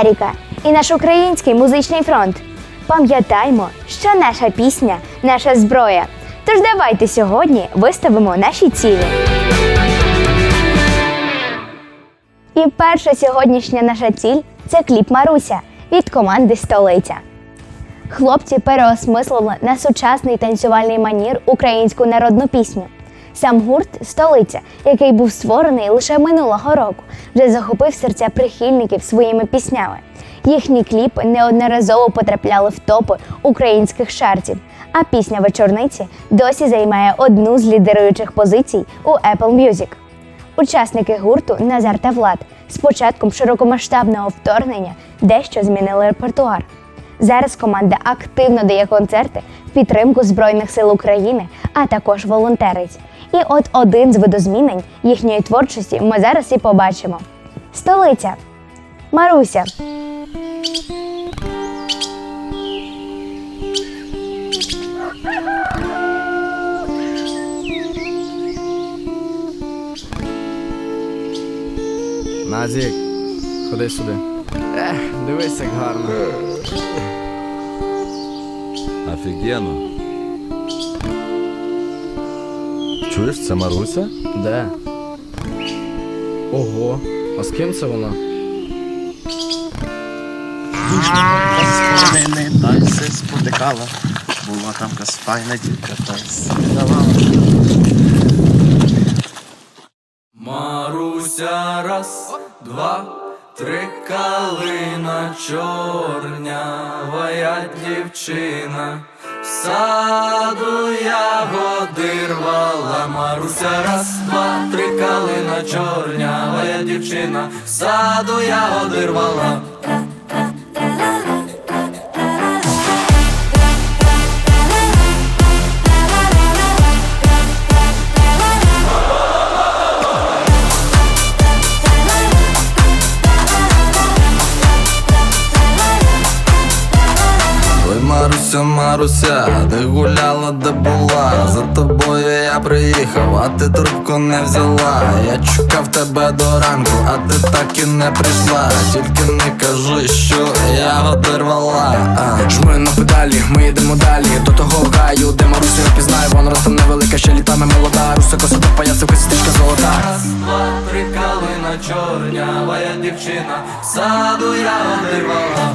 Еріка і наш український музичний фронт. Пам'ятаймо, що наша пісня наша зброя. Тож давайте сьогодні виставимо наші цілі. І перша сьогоднішня наша ціль це кліп Маруся від команди Столиця. Хлопці переосмислили на сучасний танцювальний манір українську народну пісню. Сам гурт Столиця, який був створений лише минулого року, вже захопив серця прихильників своїми піснями. Їхні кліпи неодноразово потрапляли в топи українських шартів, а пісня вечорниці досі займає одну з лідеруючих позицій у Apple Music. Учасники гурту Назар та Влад з початком широкомасштабного вторгнення дещо змінили репертуар. Зараз команда активно дає концерти в підтримку Збройних сил України, а також волонтерить. І от один з видозмінень їхньої творчості ми зараз і побачимо: столиця Маруся. Назік, ходи сюди. Ех, дивись, як гарно. Офігенно. Чуєш, це Маруся? Де? Ого, а з ким це вона? Дай се спотикала. Була там якась файна дівка, та й Маруся, раз, два, три калина чорнявая дівчина. Саду ягоди рвала Маруся, раз, два, три калина чорнявая дівчина. Саду ягоди рвала. Маруся, Маруся, де гуляла, де була. За тобою я приїхав, а ти трубку не взяла. Я чекав тебе до ранку, а ти так і не прийшла. Тільки не кажи, що я рвала. А. Жми на педалі, ми йдемо далі До того гаю, де Маруся пізнаю Вона ростом невелика, ще літами молода Руса коса та паяцевка, сестричка золота Раз, два, три калина чорнявая дівчина. В саду ягоди рвала.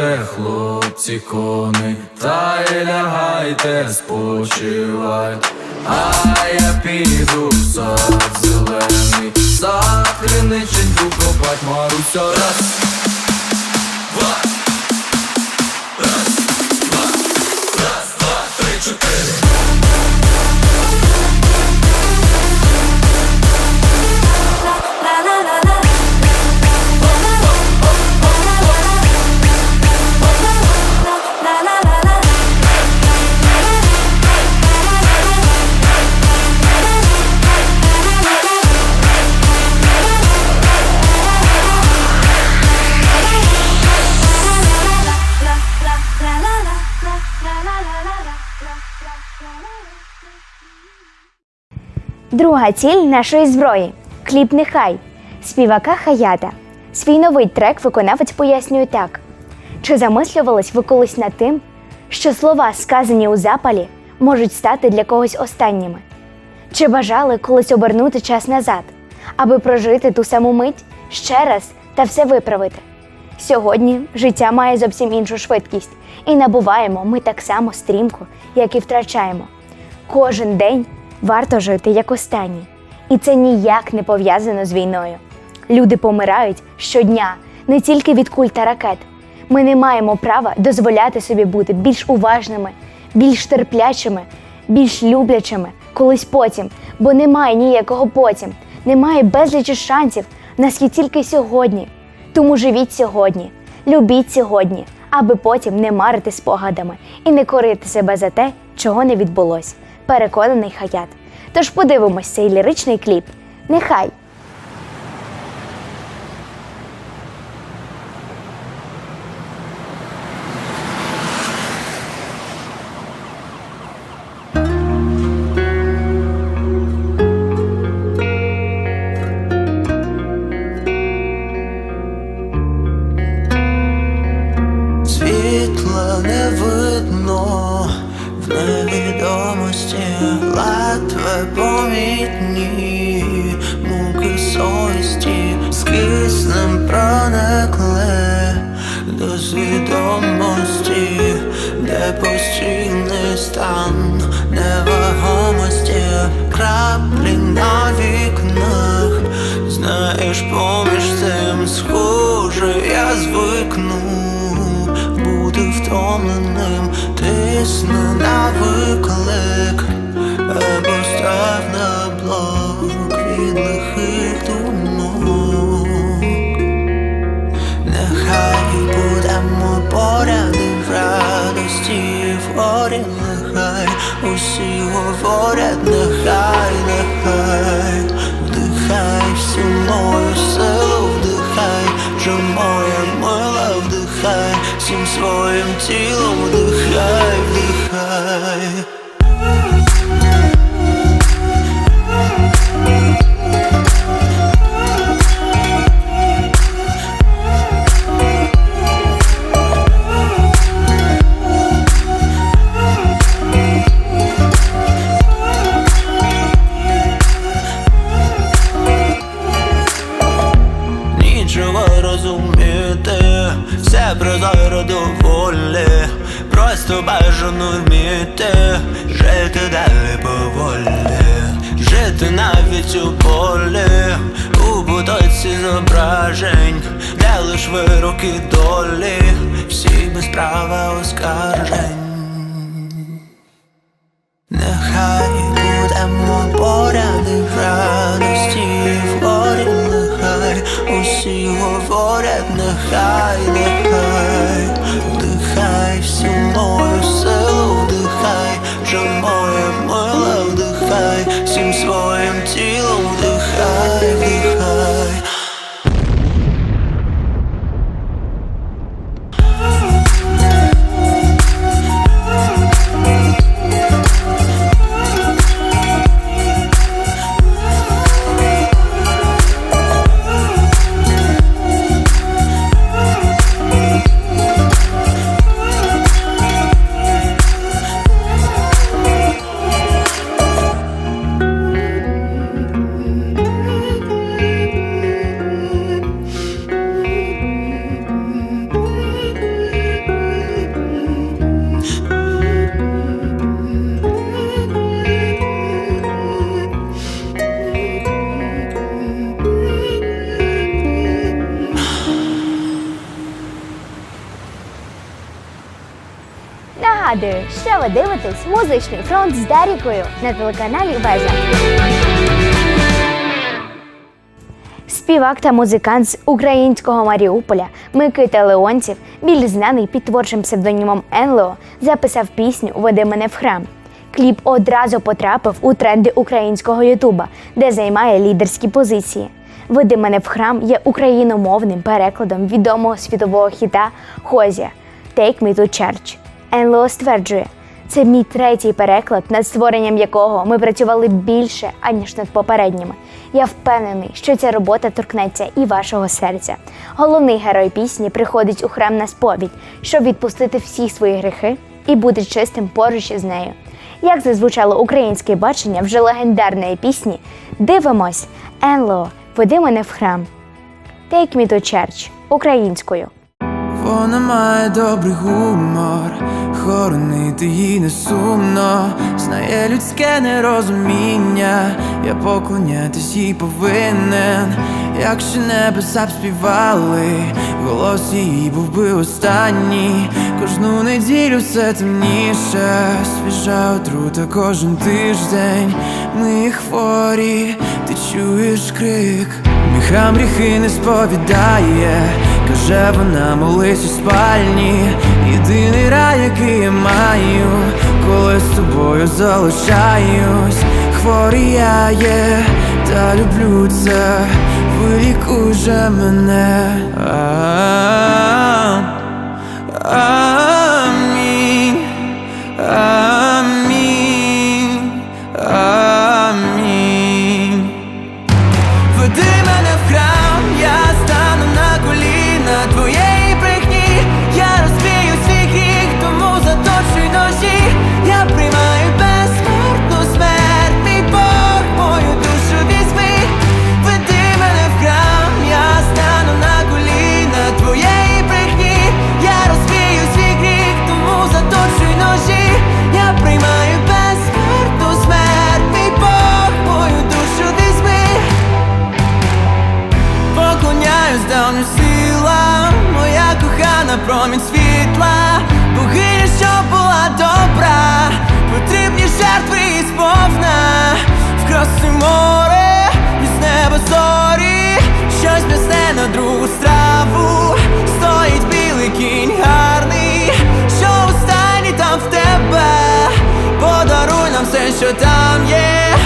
Розпрягайте, хлопці, кони, та й лягайте, спочивайте, а я піду в сад зелений, сад криниченьку копать Маруся раз. Два. Друга ціль нашої зброї кліп Нехай співака Хаята. Свій новий трек виконавець пояснює так: чи замислювались ви колись над тим, що слова, сказані у запалі, можуть стати для когось останніми? Чи бажали колись обернути час назад, аби прожити ту саму мить ще раз та все виправити? Сьогодні життя має зовсім іншу швидкість, і набуваємо ми так само стрімко, як і втрачаємо. Кожен день варто жити як останній, і це ніяк не пов'язано з війною. Люди помирають щодня не тільки від куль та ракет. Ми не маємо права дозволяти собі бути більш уважними, більш терплячими, більш люблячими колись потім, бо немає ніякого потім, немає безлічі шансів, нас є тільки сьогодні. Тому живіть сьогодні, любіть сьогодні, аби потім не марити спогадами і не корити себе за те, чого не відбулось. Переконаний хаят. Тож подивимось цей ліричний кліп. Нехай знаєш, поміж цим схоже, я звикну бути втомленим, тисну на своїм тілом, говорять, дивитесь музичний фронт з Дарікою на телеканалі Вежа. Співак та музикант з українського Маріуполя Микита Леонців, більш знаний під творчим псевдонімом Енлео, записав пісню Веди мене в храм. Кліп одразу потрапив у тренди українського Ютуба, де займає лідерські позиції. Веди мене в храм є україномовним перекладом відомого світового хіта Хозія Take Me to Church. Енлео стверджує, це мій третій переклад, над створенням якого ми працювали більше, аніж над попередніми. Я впевнений, що ця робота торкнеться і вашого серця. Головний герой пісні приходить у храм на сповідь, щоб відпустити всі свої гріхи і бути чистим поруч із нею. Як зазвучало українське бачення вже легендарної пісні, дивимось Енло, веди мене в храм. Take me to church українською. Вона має добрий гумор, хоронити їй не сумно, знає людське нерозуміння, я поклонятись їй повинен, якщо небеса б співали, голос її був би останній, кожну неділю все темніше, свіжа отрута кожен тиждень, ми хворі, ти чуєш крик, мій храм гріхи не сповідає. Каже вона молись у спальні, єдиний рай, який я маю, коли з тобою залишаюсь, хворий я є, та люблю це, вилікуй же мене. Амінь, подаруй нам все,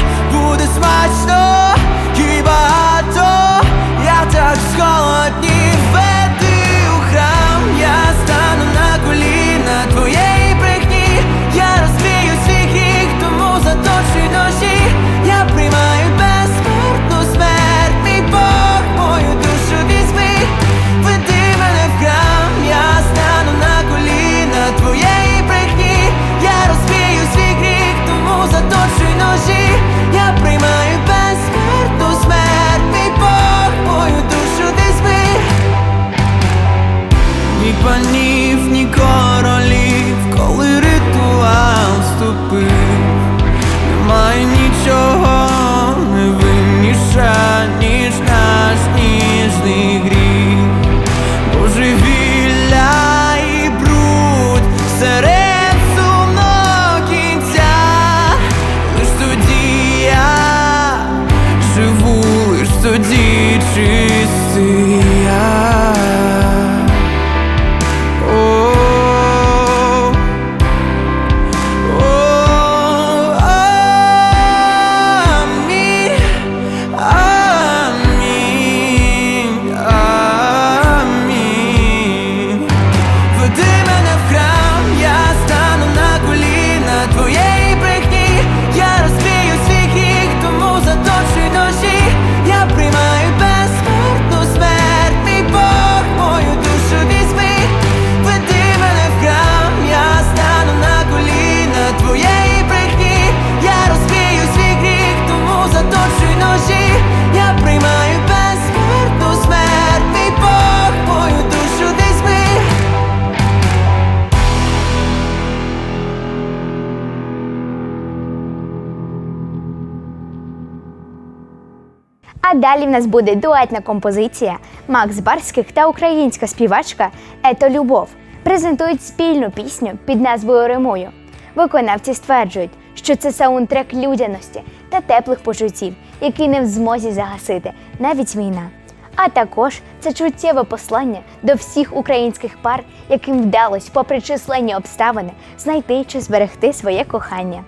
Далі в нас буде дуетна композиція Макс Барських та українська співачка Ето Любов презентують спільну пісню під назвою Римую. Виконавці стверджують, що це саундтрек людяності та теплих почуттів, які не в змозі загасити навіть війна. А також це чуттєве послання до всіх українських пар, яким вдалося, попри численні обставини, знайти чи зберегти своє кохання.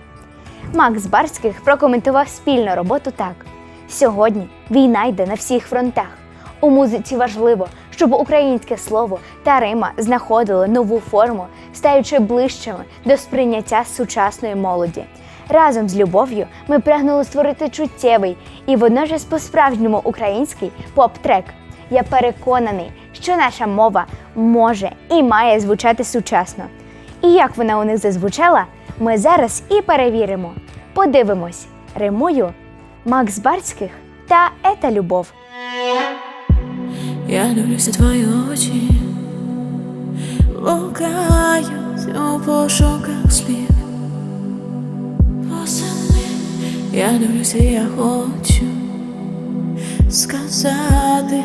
Макс Барських прокоментував спільну роботу так: сьогодні війна йде на всіх фронтах. У музиці важливо, щоб українське слово та Рима знаходили нову форму, стаючи ближчими до сприйняття сучасної молоді. Разом з любов'ю ми прагнули створити чуттєвий і водночас по-справжньому український поп-трек. Я переконаний, що наша мова може і має звучати сучасно. І як вона у них зазвучала, ми зараз і перевіримо. Подивимось, римую Макс Барських та Ета Любов. Я дивлюся твої очі, блукають у пошуках слів. Восени я дивлюся, я хочу сказати.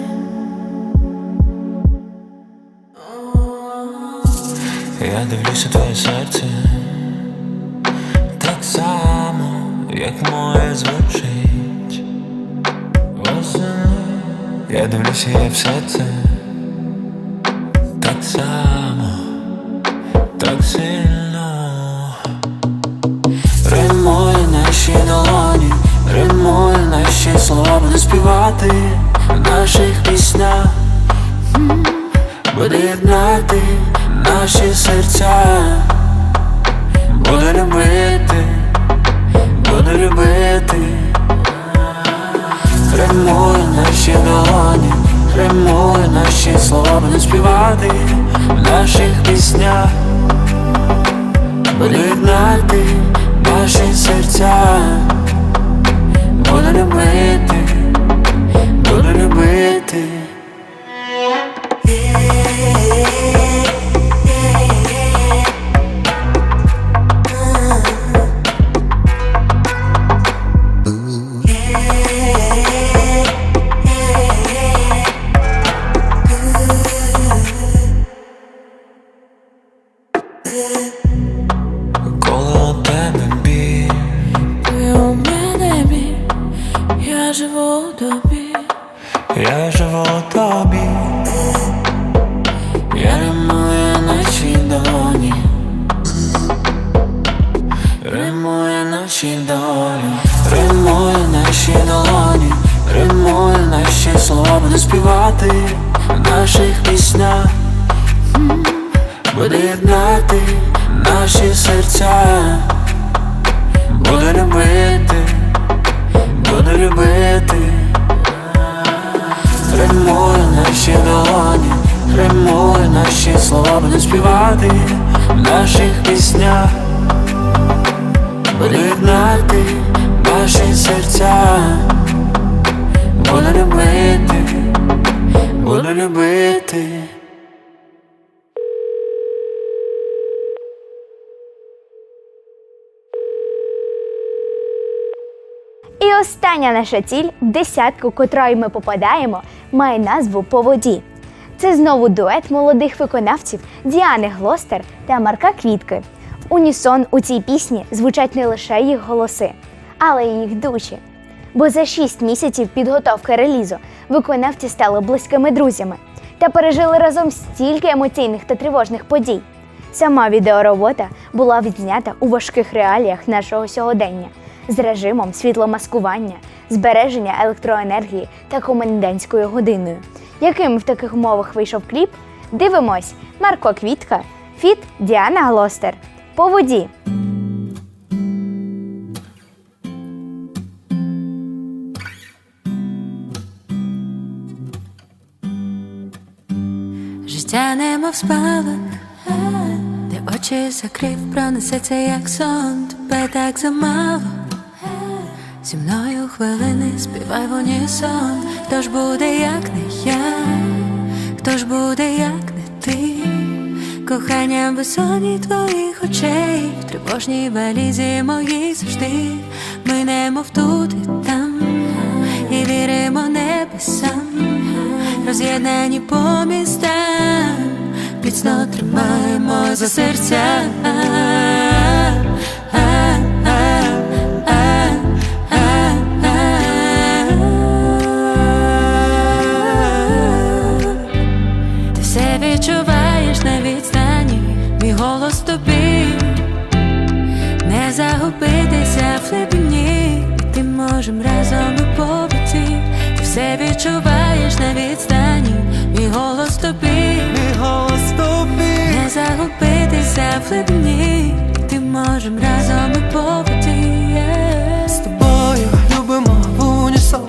Я дивлюся твоє серце так само, як моє звучить. Я дивлюся, я все це так само, так сильно. Римує наші долоні, римує наші слова, буде співати в наших піснях, буде єднати наші серця, буде любити, буде любити, римує наші долоні, римує наші слова, буде співати в наших піснях. Буде гнати наші серця, буде любити, наші долоні, римую наші слова, буду співати в наших піснях, буде єднати наші серця, буду любити, буду любити. Римую наші долоні, римую наші слова, буду співати в наших піснях, буду єднати наші серця, буду любити, буду любити. І остання наша ціль десятку, котрої ми попадаємо, має назву по воді. Це знову дует молодих виконавців Діани Глостер та Марка Квітки. В унісон у цій пісні звучать не лише їх голоси, але й їх душі. Бо за шість місяців підготовки релізу виконавці стали близькими друзями та пережили разом стільки емоційних та тривожних подій. Сама відеоробота була відзнята у важких реаліях нашого сьогодення з режимом світломаскування, збереження електроенергії та комендантською годиною. Яким в таких умовах вийшов кліп? Дивимось: Марко Квітка, Фіт Діана Глостер. По воді. Життя немов спалах, де очі закрив, пронесеться як сон, тебе так замало. Зі мною хвилини співай в унісон. Хто ж буде, як не я, хто ж буде, як не ти, кохання безсонні твоїх очей, в тривожній валізі моїй завжди, ми немов тут і там, і віримо небесам, роз'єднані по містам, міцно тримаємо за серця. В глибині, ти можем разом і по воді з тобою любимо в унісон.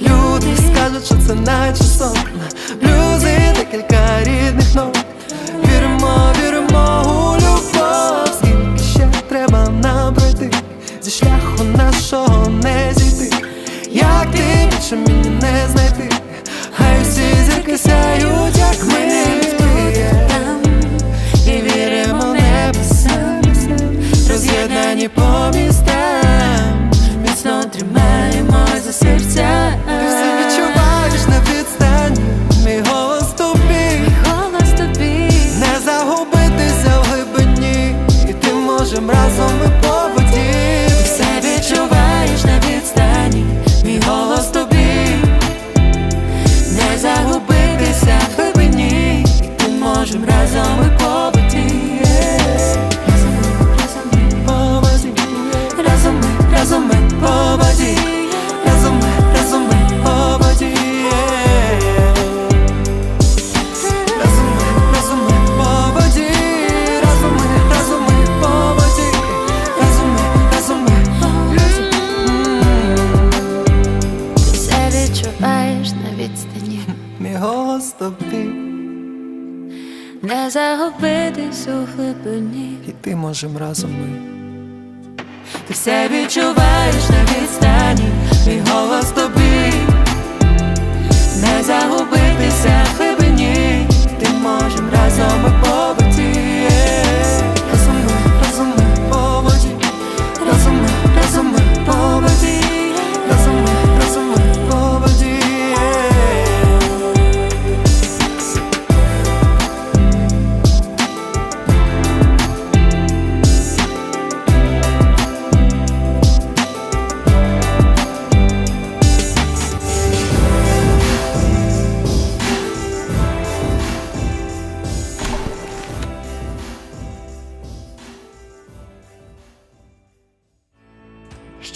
Люди скажуть, що це наче сон. Блюзи, декілька рідних нот. Віримо, віримо у любов. Скільки ще треба нам пройти? Зі шляху нашого не зійти. Як ти більше мені не знайти? Хай всі зірки сяють, як ми Роз'єднані по глибині. І ти можем разом ми. Ти все відчуваєш на відстані, мій голос тобі, не загубитися в глибині, ти можем разом і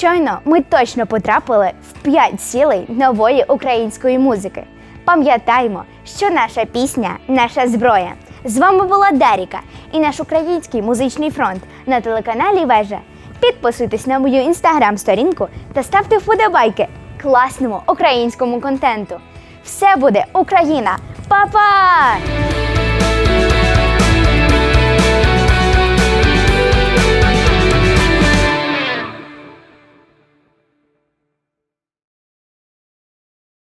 Щойно ми точно потрапили в 5 цілей нової української музики. Пам'ятаймо, що наша пісня наша зброя. З вами була Даріка і наш український музичний фронт на телеканалі Вежа. Підписуйтесь на мою інстаграм-сторінку та ставте вподобайки класному українському контенту. Все буде Україна! Па-па!